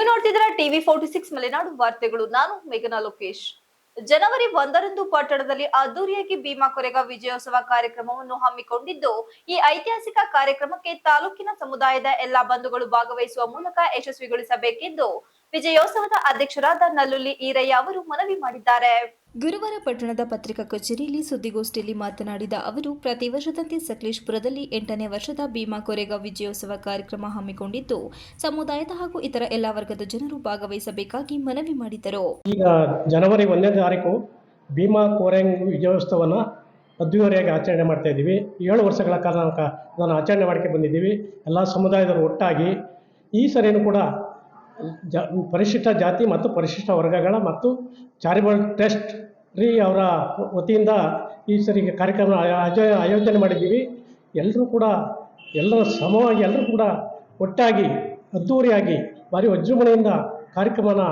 ನೀವು ನೋಡ್ತಿದ್ರ TV forty six Malenadu ವಾರ್ತೆಗಳು. ನಾನು ಮೇಘನಾ ಲೋಕೇಶ್. ಜನವರಿ ಒಂದರಂದು ಪಟ್ಟಣದಲ್ಲಿ ಅದ್ದೂರಿಯಾಗಿ ಭೀಮಾ ಕೊರೆಗ ವಿಜಯೋತ್ಸವ ಕಾರ್ಯಕ್ರಮವನ್ನು ಹಮ್ಮಿಕೊಂಡಿದ್ದು, ಈ ಐತಿಹಾಸಿಕ ಕಾರ್ಯಕ್ರಮಕ್ಕೆ ತಾಲೂಕಿನ ಸಮುದಾಯದ ಎಲ್ಲಾ ಬಂಧುಗಳು ಭಾಗವಹಿಸುವ ಮೂಲಕ ಯಶಸ್ವಿಗೊಳಿಸಬೇಕೆಂದು ವಿಜಯೋತ್ಸವದ ಅಧ್ಯಕ್ಷರಾದ ನಲ್ಲುಲ್ಲಿ ಈರಯ್ಯ ಅವರು ಮನವಿ ಮಾಡಿದ್ದಾರೆ. ಗುರುವಾರ ಪಟ್ಟಣದ ಪತ್ರಿಕಾ ಕಚೇರಿಯಲ್ಲಿ ಸುದ್ದಿಗೋಷ್ಠಿಯಲ್ಲಿ ಮಾತನಾಡಿದ ಅವರು, ಪ್ರತಿ ವರ್ಷದಂತೆ ಸಕಲೇಶ್ಪುರದಲ್ಲಿ ಎಂಟನೇ ವರ್ಷದ ಭೀಮಾ ಕೊರೆಗ ವಿಜಯೋತ್ಸವ ಕಾರ್ಯಕ್ರಮ ಹಮ್ಮಿಕೊಂಡಿದ್ದು, ಸಮುದಾಯದ ಹಾಗೂ ಇತರ ಎಲ್ಲ ವರ್ಗದ ಜನರು ಭಾಗವಹಿಸಬೇಕಾಗಿ ಮನವಿ ಮಾಡಿದರು. ಈಗ ಜನವರಿ ಒಂದನೇ ತಾರೀಕು ಭೀಮಾ ಕೋರೆಂಗ್ ವಿಜಯೋತ್ಸವನ ಅದ್ದೂರಿಯಾಗಿ ಆಚರಣೆ ಮಾಡ್ತಾ ಇದ್ದೀವಿ. ಏಳು ವರ್ಷಗಳ ಕಾಲ ನಾನು ಆಚರಣೆ ಮಾಡ್ಕೊಂಡು ಬಂದಿದ್ದೀವಿ. ಎಲ್ಲ ಸಮುದಾಯದವರು ಒಟ್ಟಾಗಿ ಈ ಸರಿಯೂ ಕೂಡ ಜ, ಪರಿಶಿಷ್ಟ ಜಾತಿ ಮತ್ತು ಪರಿಶಿಷ್ಟ ವರ್ಗಗಳ ಮತ್ತು ಚಾರಿಬಲ್ ಟ್ರಸ್ಟ್ ರೀ ಅವರ ವತಿಯಿಂದ ಈ ಸರಿ ಕಾರ್ಯಕ್ರಮ ಆಯೋ ಆಯೋಜನೆ ಮಾಡಿದ್ದೀವಿ. ಎಲ್ಲರೂ ಕೂಡ, ಎಲ್ಲರೂ ಸಮವಾಗಿ ಎಲ್ಲರೂ ಕೂಡ ಒಟ್ಟಾಗಿ ಅದ್ಧೂರಿಯಾಗಿ ಭಾರಿ ವಿಜೃಂಭಣೆಯಿಂದ ಕಾರ್ಯಕ್ರಮನ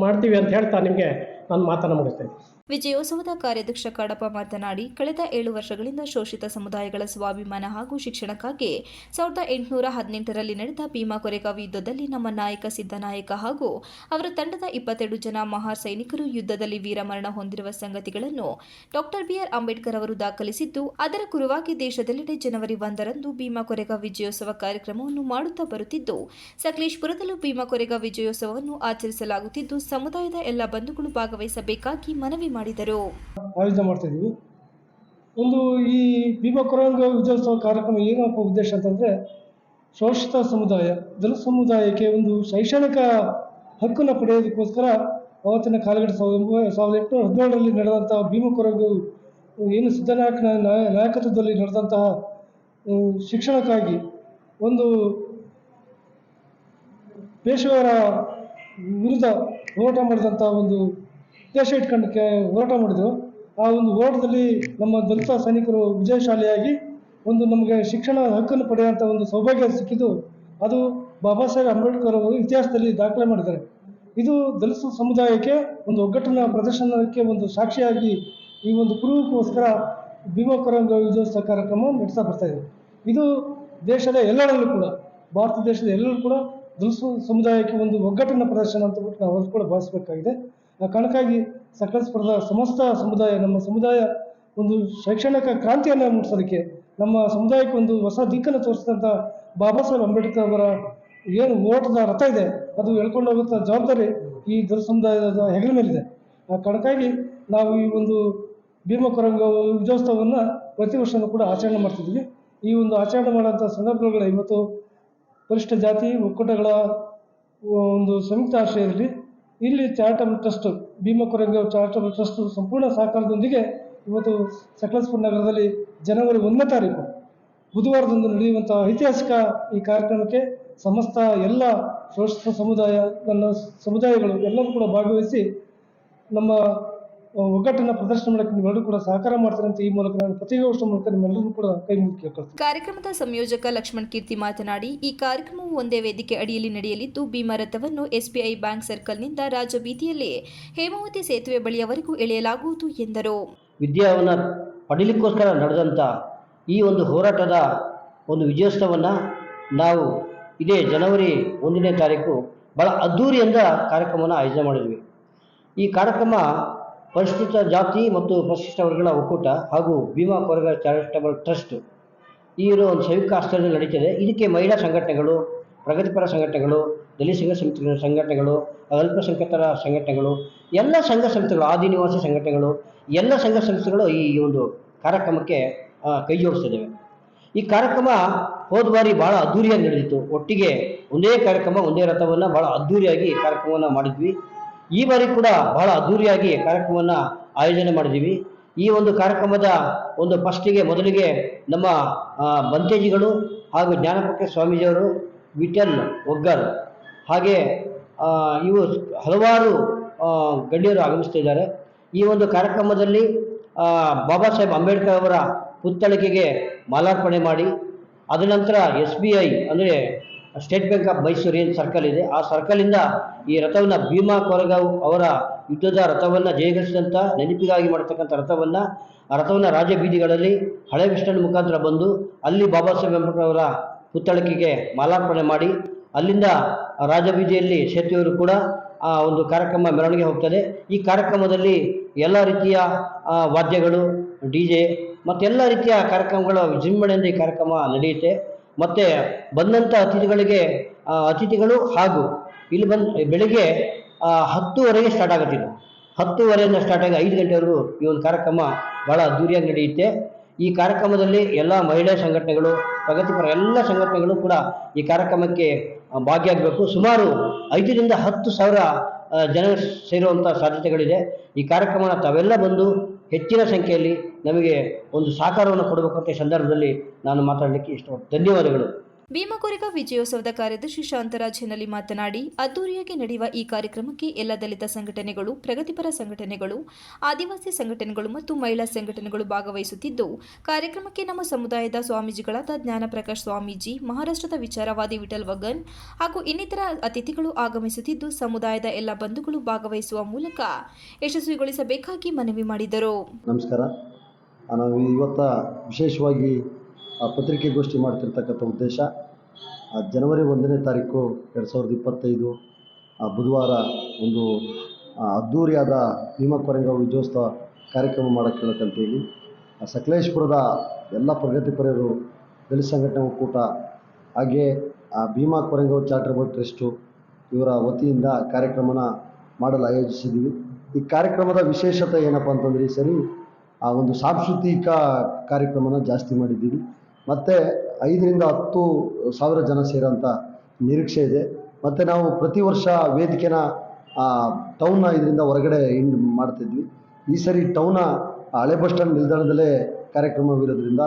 ಮಾಡ್ತೀವಿ ಅಂತ ಹೇಳ್ತಾ ನಿಮಗೆ ನಾನು ಮಾತನ್ನು ಮುಗಿಸ್ತೇನೆ. ವಿಜಯೋತ್ಸವದ ಕಾರ್ಯಾಧ್ಯಕ್ಷ ಕಾಡಪ್ಪ ಮಾತನಾಡಿ, ಕಳೆದ ಏಳು ವರ್ಷಗಳಿಂದ ಶೋಷಿತ ಸಮುದಾಯಗಳ ಸ್ವಾಭಿಮಾನ ಹಾಗೂ ಶಿಕ್ಷಣಕ್ಕಾಗಿ ಸಾವಿರದ ಎಂಟುನೂರ ಹದಿನೆಂಟರಲ್ಲಿ ನಡೆದ ಭೀಮಾ ಕೊರೆಗಾವಿ ಯುದ್ಧದಲ್ಲಿ ನಮ್ಮ ನಾಯಕ ಸಿದ್ದನಾಯಕ ಹಾಗೂ ಅವರ ತಂಡದ ಇಪ್ಪತ್ತೆರಡು ಜನ ಮಹಾ ಸೈನಿಕರು ಯುದ್ಧದಲ್ಲಿ ವೀರಮರಣ ಹೊಂದಿರುವ ಸಂಗತಿಗಳನ್ನು ಡಾಕ್ಟರ್ ಬಿಆರ್ ಅಂಬೇಡ್ಕರ್ ಅವರು ದಾಖಲಿಸಿದ್ದು, ಅದರ ಕುರುವಾಗಿ ದೇಶದೆಲ್ಲೆಡೆ ಜನವರಿ ಒಂದರಂದು ಭೀಮಾ ಕೊರೆಗ ವಿಜಯೋತ್ಸವ ಕಾರ್ಯಕ್ರಮವನ್ನು ಮಾಡುತ್ತಾ ಬರುತ್ತಿದ್ದು, ಸಕಲೇಶ್ಪುರದಲ್ಲೂ ಭೀಮಾ ಕೊರೆಗ ವಿಜಯೋತ್ಸವವನ್ನು ಆಚರಿಸಲಾಗುತ್ತಿದ್ದು, ಸಮುದಾಯದ ಎಲ್ಲ ಬಂಧುಗಳು ಭಾಗವಹಿಸಬೇಕಾಗಿ ಮನವಿ ಮಾಡಿದರು. ಆಯೋಜನೆ ಮಾಡ್ತಾ ಇದ್ದೀವಿ. ಒಂದು ಈ ಭೀಮಾ ಕೊರಂಗ ವಿಜಯೋತ್ಸವ ಕಾರ್ಯಕ್ರಮ ಏನಪ್ಪ ಉದ್ದೇಶ ಅಂತಂದರೆ, ಶೋಷಿತ ಸಮುದಾಯ, ದಲಿತ ಸಮುದಾಯಕ್ಕೆ ಒಂದು ಶೈಕ್ಷಣಿಕ ಹಕ್ಕನ್ನು ಪಡೆಯೋದಕ್ಕೋಸ್ಕರ ಅವತ್ತಿನ ಕಾಲಘಟ್ಟ ಸಾವಿರದ ಸಾವಿರದ ಎಂಟುನೂರ ಹದಿನೇಳರಲ್ಲಿ ನಡೆದಂತಹ ಭೀಮಾ ಕೊರಂಗ, ಏನು ಸಿದ್ದನಾಯಕನ ನಾಯ ನಾಯಕತ್ವದಲ್ಲಿ ನಡೆದಂತಹ ಶಿಕ್ಷಣಕ್ಕಾಗಿ ಒಂದು ಪೇಶೆಯವರ ವಿರುದ್ಧ ಹೋರಾಟ ಮಾಡಿದಂಥ ಒಂದು ಉದ್ದೇಶ ಇಟ್ಕೊಂಡಕ್ಕೆ ಹೋರಾಟ ಮಾಡಿದರು. ಆ ಒಂದು ಹೋರಾಟದಲ್ಲಿ ನಮ್ಮ ದಲಿತ ಸೈನಿಕರು ವಿಜಯಶಾಲಿಯಾಗಿ ಒಂದು ನಮಗೆ ಶಿಕ್ಷಣ ಹಕ್ಕನ್ನು ಪಡೆಯುವಂಥ ಒಂದು ಸೌಭಾಗ್ಯ ಸಿಕ್ಕಿದ್ದು, ಅದು ಬಾಬಾ ಸಾಹೇಬ್ ಅಂಬೇಡ್ಕರ್ ಅವರು ಇತಿಹಾಸದಲ್ಲಿ ದಾಖಲೆ ಮಾಡಿದ್ದಾರೆ. ಇದು ದಲಿತ ಸಮುದಾಯಕ್ಕೆ ಒಂದು ಒಗ್ಗಟ್ಟಿನ ಪ್ರದರ್ಶನಕ್ಕೆ ಒಂದು ಸಾಕ್ಷಿಯಾಗಿ ಈ ಒಂದು ಕುರುಹಕ್ಕೋಸ್ಕರ ಭೀಮಕರಂಗ ಕೊರಂಗ ವಿಜಯೋತ್ಸವ ಕಾರ್ಯಕ್ರಮ ನಡೆಸ್ತಾ ಬರ್ತಾ ಇದೆ. ಇದು ದೇಶದ ಎಲ್ಲರಲ್ಲೂ ಕೂಡ, ಭಾರತ ದೇಶದ ಎಲ್ಲರೂ ಕೂಡ ದಲಿತ ಸಮುದಾಯಕ್ಕೆ ಒಂದು ಒಗ್ಗಟ್ಟಿನ ಪ್ರದರ್ಶನ ಅಂತ ಬಿಟ್ಟು ನಾವು ಕೂಡ ಭಾವಿಸಬೇಕಾಗಿದೆ. ಆ ಕಾರಣಕ್ಕಾಗಿ ಸ್ಪರ್ಧ, ಸಮಸ್ತ ಸಮುದಾಯ, ನಮ್ಮ ಸಮುದಾಯ ಒಂದು ಶೈಕ್ಷಣಿಕ ಕ್ರಾಂತಿಯನ್ನು ಮೂಡಿಸೋದಕ್ಕೆ, ನಮ್ಮ ಸಮುದಾಯಕ್ಕೆ ಒಂದು ಹೊಸ ದಿಕ್ಕನ್ನು ತೋರಿಸಿದಂಥ ಬಾಬಾ ಸಾಹೇಬ್ ಅಂಬೇಡ್ಕರ್ ಅವರ ಏನು ಓಟದ ರಥ ಇದೆ, ಅದು ಹೇಳ್ಕೊಂಡು ಹೋಗುವಂಥ ಜವಾಬ್ದಾರಿ ಈ ದಲಿತ ಸಮುದಾಯದ ಹೆಗಲ ಮೇಲಿದೆ. ಆ ಕಾರಣಕ್ಕಾಗಿ ನಾವು ಈ ಒಂದು ಭೀಮ ಕೊರಂಗ ವಿಜಯೋತ್ಸವವನ್ನು ಪ್ರತಿ ವರ್ಷವೂ ಕೂಡ ಆಚರಣೆ ಮಾಡ್ತಿದ್ವಿ. ಈ ಒಂದು ಆಚರಣೆ ಮಾಡೋಂಥ ಸಂದರ್ಭಗಳ ಇವತ್ತು ಪರಿಶಿಷ್ಟ ಜಾತಿ, ಒಕ್ಕೂಟಗಳ ಒಂದು ಸಂಯುಕ್ತ ಆಶ್ರಯದಲ್ಲಿ ಇಲ್ಲಿ charitable trust, Bheema Koranga charitable trust ಸಂಪೂರ್ಣ ಸಹಕಾರದೊಂದಿಗೆ ಇವತ್ತು ಸಕಲಸ್ಪುರ ನಗರದಲ್ಲಿ ಜನವರಿ ಒಂದನೇ ತಾರೀಕು, ಬುಧವಾರದಂದು ನಡೆಯುವಂತಹ ಐತಿಹಾಸಿಕ ಈ ಕಾರ್ಯಕ್ರಮಕ್ಕೆ ಸಮಸ್ತ ಎಲ್ಲ ಸಮುದಾಯ, ನನ್ನ ಸಮುದಾಯಗಳು ಎಲ್ಲರೂ ಕೂಡ ಭಾಗವಹಿಸಿ ನಮ್ಮ ಒಗ್ಗಟ್ಟನ್ನು ಪ್ರದರ್ಶನ ಮಾಡಕ್ಕೆ ನೀವೆಲ್ಲರೂ ಕೂಡ ಸಹಕಾರ ಮಾಡ್ತಾರೆ ಅಂತ ಈ ಮೂಲಕ ನಾನು ಪತ್ರಿಕಾಗೋಷ್ಠಿ ಮೂಲಕ ನಿಮ್ಮೆಲ್ಲರೂ ಕೂಡ ಕೈ ಮುಗಿ ಕೇಳ್ಕೊಳ್ತೀನಿ. ಕಾರ್ಯಕ್ರಮದ ಸಂಯೋಜಕ ಲಕ್ಷ್ಮಣ್ ಕೀರ್ತಿ ಮಾತನಾಡಿ ಈ ಕಾರ್ಯಕ್ರಮವು ಒಂದೇ ವೇದಿಕೆ ಅಡಿಯಲ್ಲಿ ನಡೆಯಲಿದ್ದು ಭೀಮಾ ರಥವನ್ನು ಎಸ್ಬಿಐ ಬ್ಯಾಂಕ್ ಸರ್ಕಲ್ನಿಂದ ರಾಜಬೀದಿಯಲ್ಲಿ ಹೇಮಾವತಿ ಸೇತುವೆ ಬಳಿಯವರೆಗೂ ಎಳೆಯಲಾಗುವುದು ಎಂದರು. ವಿದ್ಯಾವನ್ನ ಪಡೀಲಿಕ್ಕೋಸ್ಕರ ನಡೆದಂಥ ಈ ಒಂದು ಹೋರಾಟದ ಒಂದು ವಿಜಯೋತ್ಸವವನ್ನು ನಾವು ಇದೇ ಜನವರಿ ಒಂದನೇ ತಾರೀಕು ಭಾಳ ಅದ್ಧೂರಿಯಿಂದ ಕಾರ್ಯಕ್ರಮವನ್ನು ಆಯೋಜನೆ ಮಾಡಿದ್ವಿ. ಈ ಕಾರ್ಯಕ್ರಮ ಪರಿಶಿಷ್ಟ ಜಾತಿ ಮತ್ತು ಪರಿಶಿಷ್ಟ ವರ್ಗಗಳ ಒಕ್ಕೂಟ ಹಾಗೂ ಭೀಮಾ ಕೊರಗ ಚಾರಿಟಬಲ್ ಟ್ರಸ್ಟ್. ಈ ಇರೋ ಒಂದು ಸಂಯುಕ್ತ ಆಶ್ರಯದಲ್ಲಿ ನಡೀತದೆ. ಇದಕ್ಕೆ ಮಹಿಳಾ ಸಂಘಟನೆಗಳು, ಪ್ರಗತಿಪರ ಸಂಘಟನೆಗಳು, ದಲಿತ ಸಂಘ ಸಂಸ್ಥೆಗಳ ಸಂಘಟನೆಗಳು, ಅಲ್ಪಸಂಖ್ಯಾತರ ಸಂಘಟನೆಗಳು, ಎಲ್ಲ ಸಂಘ ಸಂಸ್ಥೆಗಳು, ಆದಿನಿವಾಸಿ ಸಂಘಟನೆಗಳು, ಎಲ್ಲ ಸಂಘ ಸಂಸ್ಥೆಗಳು ಈ ಒಂದು ಕಾರ್ಯಕ್ರಮಕ್ಕೆ ಕೈ ಜೋಡಿಸ್ತಿದ್ದೇವೆ ಈ ಕಾರ್ಯಕ್ರಮ ಹೋದ ಬಾರಿ ಭಾಳ ಅದ್ಧೂರಿಯಾಗಿ ನಡೆದಿತ್ತು. ಒಟ್ಟಿಗೆ ಒಂದೇ ಕಾರ್ಯಕ್ರಮ, ಒಂದೇ ರಥವನ್ನು ಭಾಳ ಅದ್ಧೂರಿಯಾಗಿ ಕಾರ್ಯಕ್ರಮವನ್ನು ಮಾಡಿದ್ವಿ. ಈ ಬಾರಿ ಕೂಡ ಬಹಳ ಅದ್ದೂರಿಯಾಗಿ ಕಾರ್ಯಕ್ರಮವನ್ನು ಆಯೋಜನೆ ಮಾಡಿದ್ದೀವಿ. ಈ ಒಂದು ಕಾರ್ಯಕ್ರಮದ ಒಂದು ಫಸ್ಟಿಗೆ ಮೊದಲಿಗೆ ನಮ್ಮ ಬಂತೇಜಿಗಳು ಹಾಗೂ ಜ್ಞಾನಪಕ್ಕ ಸ್ವಾಮೀಜಿಯವರು, ವಿಠಲ್ ಒಗ್ಗರ್ ಹಾಗೆ ಇವು ಹಲವಾರು ಗಣ್ಯರು ಆಗಮಿಸ್ತಿದ್ದಾರೆ ಈ ಒಂದು ಕಾರ್ಯಕ್ರಮದಲ್ಲಿ ಬಾಬಾ ಸಾಹೇಬ್ ಅಂಬೇಡ್ಕರ್ ಅವರ ಪುತ್ಥಳಿಕೆಗೆ ಮಾಲಾರ್ಪಣೆ ಮಾಡಿ, ಅದ ನಂತರ ಎಸ್ ಬಿ ಐ ಅಂದರೆ ಸ್ಟೇಟ್ ಬ್ಯಾಂಕ್ ಆಫ್ ಮೈಸೂರು ಏನು ಸರ್ಕಲ್ ಇದೆ? ಆ ಸರ್ಕಲಿಂದ ಈ ರಥವನ್ನು ಭೀಮಾ ಕೊರಗಾವ್ ಅವರ ಯುದ್ಧದ ರಥವನ್ನು ಜಯಗಳಿಸಿದಂಥ ನೆನಪಿಗಾಗಿ ಮಾಡತಕ್ಕಂಥ ರಥವನ್ನು, ಆ ರಥವನ್ನು ರಾಜ ಬೀದಿಗಳಲ್ಲಿ ಹಳೆ ವಿಷ್ಣನ ಮುಖಾಂತರ ಬಂದು ಅಲ್ಲಿ ಬಾಬಾ ಸಾಹೇಬ್ ಅಂಬೇಡ್ಕರ್ ಅವರ ಪುತ್ಥಳಿಕೆಗೆ ಮಾಲಾರ್ಪಣೆ ಮಾಡಿ, ಅಲ್ಲಿಂದ ರಾಜಬೀದಿಯಲ್ಲಿ ಸೇತುವೆಯವರು ಕೂಡ ಆ ಒಂದು ಕಾರ್ಯಕ್ರಮ ಮೆರವಣಿಗೆ ಹೋಗ್ತದೆ. ಈ ಕಾರ್ಯಕ್ರಮದಲ್ಲಿ ಎಲ್ಲ ರೀತಿಯ ವಾದ್ಯಗಳು, ಡಿ ಜೆ ಮತ್ತೆಲ್ಲ ರೀತಿಯ ಕಾರ್ಯಕ್ರಮಗಳ ವಿಜೃಂಭಣೆಯಿಂದ ಈ ಕಾರ್ಯಕ್ರಮ ನಡೆಯುತ್ತೆ. ಮತ್ತು ಬಂದಂಥ ಅತಿಥಿಗಳಿಗೆ ಅತಿಥಿಗಳು ಹಾಗೂ ಇಲ್ಲಿ ಬಂದು, ಬೆಳಿಗ್ಗೆ ಹತ್ತುವರೆಗೆ ಸ್ಟಾರ್ಟ್ ಆಗುತ್ತೆ ಹತ್ತುವರೆಯಿಂದ ಸ್ಟಾರ್ಟ್ ಆಗಿ ಐದು ಗಂಟೆವರೆಗೂ ಈ ಒಂದು ಕಾರ್ಯಕ್ರಮ ಭಾಳ ಅದ್ದೂರಿಯಾಗಿ ನಡೆಯುತ್ತೆ. ಈ ಕಾರ್ಯಕ್ರಮದಲ್ಲಿ ಎಲ್ಲ ಮಹಿಳಾ ಸಂಘಟನೆಗಳು, ಪ್ರಗತಿಪರ ಎಲ್ಲ ಸಂಘಟನೆಗಳು ಕೂಡ ಈ ಕಾರ್ಯಕ್ರಮಕ್ಕೆ ಭಾಗಿಯಾಗಬೇಕು. ಸುಮಾರು ಐದರಿಂದ ಹತ್ತು ಸಾವಿರ ಜನ ಸೇರುವಂಥ ಸಾಧ್ಯತೆಗಳಿದೆ. ಈ ಕಾರ್ಯಕ್ರಮನ ತಾವೆಲ್ಲ ಬಂದು ಹೆಚ್ಚಿನ ಸಂಖ್ಯೆಯಲ್ಲಿ ನಮಗೆ ಒಂದು ಸಹಕಾರವನ್ನು ಕೊಡಬೇಕು ಅಂತ ಸಂದರ್ಭದಲ್ಲಿ ನಾನು ಮಾತಾಡಲಿಕ್ಕೆ ಇಷ್ಟಪಡ್ತೀನಿ. ಧನ್ಯವಾದಗಳು. ಭೀಮಕೊರೆಗ ವಿಜಯೋತ್ಸವದ ಕಾರ್ಯದರ್ಶಿ ಶಾಂತರಾಜ್ ಹೆನಲಿ ಮಾತನಾಡಿ, ಅದ್ದೂರಿಯಾಗಿ ನಡೆಯುವ ಈ ಕಾರ್ಯಕ್ರಮಕ್ಕೆ ಎಲ್ಲ ದಲಿತ ಸಂಘಟನೆಗಳು, ಪ್ರಗತಿಪರ ಸಂಘಟನೆಗಳು, ಆದಿವಾಸಿ ಸಂಘಟನೆಗಳು ಮತ್ತು ಮಹಿಳಾ ಸಂಘಟನೆಗಳು ಭಾಗವಹಿಸುತ್ತಿದ್ದು, ಕಾರ್ಯಕ್ರಮಕ್ಕೆ ನಮ್ಮ ಸಮುದಾಯದ ಸ್ವಾಮೀಜಿಗಳಾದ ಜ್ಞಾನಪ್ರಕಾಶ್ ಸ್ವಾಮೀಜಿ, ಮಹಾರಾಷ್ಟ್ರದ ವಿಚಾರವಾದಿ ವಿಠಲ್ ವಗನ್ ಹಾಗೂ ಇನ್ನಿತರ ಅತಿಥಿಗಳು ಆಗಮಿಸುತ್ತಿದ್ದು, ಸಮುದಾಯದ ಎಲ್ಲ ಬಂಧುಗಳು ಭಾಗವಹಿಸುವ ಮೂಲಕ ಯಶಸ್ವಿಗೊಳಿಸಬೇಕಾಗಿ ಮನವಿ ಮಾಡಿದರು. ನಮಸ್ಕಾರ. ನಾವು ಇವತ್ತ ವಿಶೇಷವಾಗಿ ಪತ್ರಿಕೆಗೋಷ್ಠಿ ಮಾಡ್ತಿರ್ತಕ್ಕಂಥ ಉದ್ದೇಶ ಆ, ಜನವರಿ ಒಂದನೇ ತಾರೀಕು ಎರಡು ಸಾವಿರದ ಇಪ್ಪತ್ತೈದು ಆ, ಬುಧವಾರ ಒಂದು ಅದ್ಧೂರಿಯಾದ ಭೀಮಾ ಕೊರೆಂಗಾವ್ ವಿಜಯೋತ್ಸವ ಕಾರ್ಯಕ್ರಮ ಮಾಡೋಕ್ಕೆ ಹೇಳಕ್ಕಂತೇಳಿ ಆ, ಸಕಲೇಶ್ಪುರದ ಎಲ್ಲ ಪ್ರಗತಿಪರರು ದಲಿತ ಸಂಘಟನೆ ಒಕ್ಕೂಟ ಹಾಗೆ ಆ ಭೀಮಾ ಕೊರೆಂಗಾವ್ ಚಾರಿಟಬಲ್ ಟ್ರಸ್ಟು ಇವರ ವತಿಯಿಂದ ಕಾರ್ಯಕ್ರಮನ ಮಾಡಲು ಆಯೋಜಿಸಿದ್ದೀವಿ. ಈ ಕಾರ್ಯಕ್ರಮದ ವಿಶೇಷತೆ ಏನಪ್ಪ ಅಂತಂದರೆ ಈ ಸರಿ ಆ ಒಂದು ಸಾಂಸ್ಕೃತಿಕ ಕಾರ್ಯಕ್ರಮನ ಜಾಸ್ತಿ ಮಾಡಿದ್ದೀವಿ. ಮತ್ತು ಐದರಿಂದ ಹತ್ತು ಸಾವಿರ ಜನ ಸೇರೋಂಥ ನಿರೀಕ್ಷೆ ಇದೆ. ಮತ್ತು ನಾವು ಪ್ರತಿ ವರ್ಷ ವೇದಿಕೆನ ಟೌನ್ನ ಇದರಿಂದ ಹೊರಗಡೆ ಇಂಡ್ ಮಾಡ್ತಿದ್ವಿ ಈ ಸರಿ ಟೌನ ಹಳೆ ಬಸ್ ಸ್ಟ್ಯಾಂಡ್ ನಿಲ್ದಾಣದಲ್ಲೇ ಕಾರ್ಯಕ್ರಮವಿರೋದ್ರಿಂದ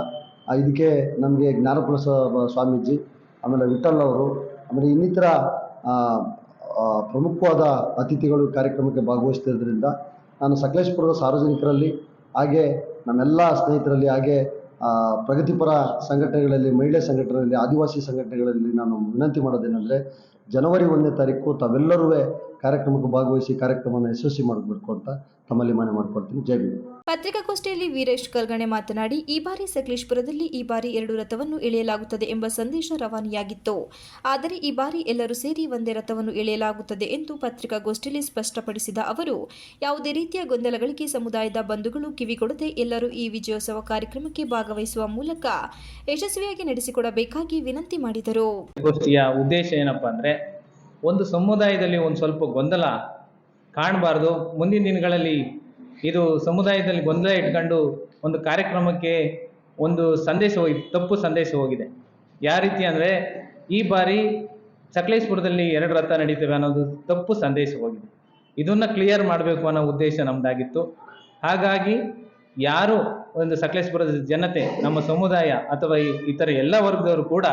ಇದಕ್ಕೆ ನಮಗೆ ಜ್ಞಾನಪುರ ಸ್ವಾಮೀಜಿ, ಆಮೇಲೆ ವಿಠಲ್ ಅವರು, ಆಮೇಲೆ ಇನ್ನಿತರ ಪ್ರಮುಖವಾದ ಅತಿಥಿಗಳು ಕಾರ್ಯಕ್ರಮಕ್ಕೆ ಭಾಗವಹಿಸ್ತಿರೋದ್ರಿಂದ, ನಾನು ಸಕಲೇಶ್ಪುರದ ಸಾರ್ವಜನಿಕರಲ್ಲಿ, ಹಾಗೆ ನಮ್ಮೆಲ್ಲ ಸ್ನೇಹಿತರಲ್ಲಿ, ಹಾಗೆ ಪ್ರಗತಿಪರ ಸಂಘಟನೆಗಳಲ್ಲಿ ಮಹಿಳೆ ಸಂಘಟನೆಗಳಲ್ಲಿ ಆದಿವಾಸಿ ಸಂಘಟನೆಗಳಲ್ಲಿ ನಾನು ವಿನಂತಿ ಮಾಡೋದೇನೆಂದರೆ ಜನವರಿ ಒಂದನೇ ತಾರೀಕು ತಾವೆಲ್ಲರೂ ಕಾರ್ಯಕ್ರಮಕ್ಕೆ ಭಾಗವಹಿಸಿ ಕಾರ್ಯಕ್ರಮವನ್ನು ಯಶಸ್ವಿ ಮಾಡಬೇಕು ಅಂತ ತಮ್ಮಲ್ಲಿ ಮನವಿ ಮಾಡ್ಕೊಳ್ತೀನಿ. ಜೈ ಭೀಮ್. ಪತ್ರಿಕಾಗೋಷ್ಠಿಯಲ್ಲಿ ವೀರೇಶ್ ಕಲ್ಗಣೆ ಮಾತನಾಡಿ ಈ ಬಾರಿ ಸಕಲೇಶ್ಪುರದಲ್ಲಿ ಈ ಬಾರಿ ಎರಡು ರಥವನ್ನು ಎಳೆಯಲಾಗುತ್ತದೆ ಎಂಬ ಸಂದೇಶ ರವಾನೆಯಾಗಿತ್ತು. ಆದರೆ ಈ ಬಾರಿ ಎಲ್ಲರೂ ಸೇರಿ ಒಂದೇ ರಥವನ್ನು ಎಳೆಯಲಾಗುತ್ತದೆ ಎಂದು ಪತ್ರಿಕಾಗೋಷ್ಠಿಯಲ್ಲಿ ಸ್ಪಷ್ಟಪಡಿಸಿದ ಅವರು ಯಾವುದೇ ರೀತಿಯ ಗೊಂದಲಗಳಿಗೆ ಸಮುದಾಯದ ಬಂಧುಗಳು ಕಿವಿಗೊಡದೆ ಎಲ್ಲರೂ ಈ ವಿಜಯೋತ್ಸವ ಕಾರ್ಯಕ್ರಮಕ್ಕೆ ಭಾಗವಹಿಸುವ ಮೂಲಕ ಯಶಸ್ವಿಯಾಗಿ ನಡೆಸಿಕೊಡಬೇಕಾಗಿ ವಿನಂತಿ ಮಾಡಿದರು. ಗೋಷ್ಠಿಯ ಉದ್ದೇಶ ಏನಪ್ಪಾ ಅಂದರೆ ಒಂದು ಸಮುದಾಯದಲ್ಲಿ ಒಂದು ಸ್ವಲ್ಪ ಗೊಂದಲ ಕಾಣಬಾರ್ದು. ಮುಂದಿನ ದಿನಗಳಲ್ಲಿ ಇದು ಸಮುದಾಯದಲ್ಲಿ ಗೊಂದಲ ಇಟ್ಕೊಂಡು ಒಂದು ಕಾರ್ಯಕ್ರಮಕ್ಕೆ ಒಂದು ಸಂದೇಶ ಹೋಗಿ, ತಪ್ಪು ಸಂದೇಶ ಹೋಗಿದೆ. ಯಾವ ರೀತಿ ಅಂದರೆ, ಈ ಬಾರಿ ಸಕಲೇಶ್ಪುರದಲ್ಲಿ ಎರಡು ರಥ ನಡೀತವೆ ಅನ್ನೋದು ತಪ್ಪು ಸಂದೇಶ ಹೋಗಿದೆ. ಇದನ್ನು ಕ್ಲಿಯರ್ ಮಾಡಬೇಕು ಅನ್ನೋ ಉದ್ದೇಶ ನಮ್ಮದಾಗಿತ್ತು ಹಾಗಾಗಿ ಯಾರು ಒಂದು ಸಕಲೇಶ್ಪುರದ ಜನತೆ, ನಮ್ಮ ಸಮುದಾಯ ಅಥವಾ ಇತರ ಎಲ್ಲ ವರ್ಗದವರು ಕೂಡ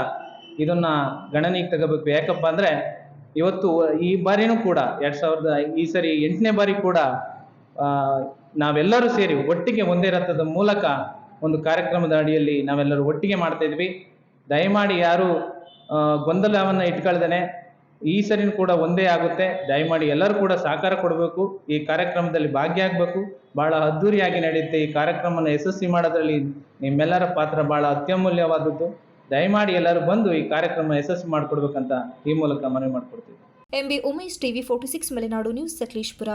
ಇದನ್ನು ಗಣನೆಗೆ ತಗೋಬೇಕು. ಯಾಕಪ್ಪ ಅಂದರೆ ಇವತ್ತು ಈ ಬಾರಿನೂ ಕೂಡ ಎರಡು ಸಾವಿರದ ಈ ಸರಿ ಎಂಟನೇ ಬಾರಿ ಕೂಡ ನಾವೆಲ್ಲರೂ ಸೇರಿ ಒಟ್ಟಿಗೆ ಒಂದೇ ರಥದ ಮೂಲಕ ಒಂದು ಕಾರ್ಯಕ್ರಮದ ಅಡಿಯಲ್ಲಿ ನಾವೆಲ್ಲರೂ ಒಟ್ಟಿಗೆ ಮಾಡ್ತಾ ಇದ್ವಿ. ದಯಮಾಡಿ ಯಾರು ಗೊಂದಲವನ್ನು ಇಟ್ಕೊಳ್ದೇನೆ. ಈ ಸರಿನೂ ಕೂಡ ಒಂದೇ ಆಗುತ್ತೆ. ದಯಮಾಡಿ ಎಲ್ಲರೂ ಕೂಡ ಸಹಕಾರ ಕೊಡಬೇಕು. ಈ ಕಾರ್ಯಕ್ರಮದಲ್ಲಿ ಭಾಗಿಯಾಗಬೇಕು. ಬಹಳ ಅದ್ಧೂರಿಯಾಗಿ ನಡೆಯುತ್ತೆ ಈ ಕಾರ್ಯಕ್ರಮವನ್ನು ಯಶಸ್ವಿ ಮಾಡೋದ್ರಲ್ಲಿ ನಿಮ್ಮೆಲ್ಲರ ಪಾತ್ರ ಬಹಳ ಅತ್ಯಮೂಲ್ಯವಾದದ್ದು. ದಯಮಾಡಿ ಎಲ್ಲರೂ ಬಂದು ಈ ಕಾರ್ಯಕ್ರಮ ಯಶಸ್ವಿ ಮಾಡಿಕೊಡ್ಬೇಕಂತ ಈ ಮೂಲಕ ಮನವಿ ಮಾಡಿಕೊಡ್ತೀವಿ. M B Umesh TV forty six, Malenadu news, Sakleshpur.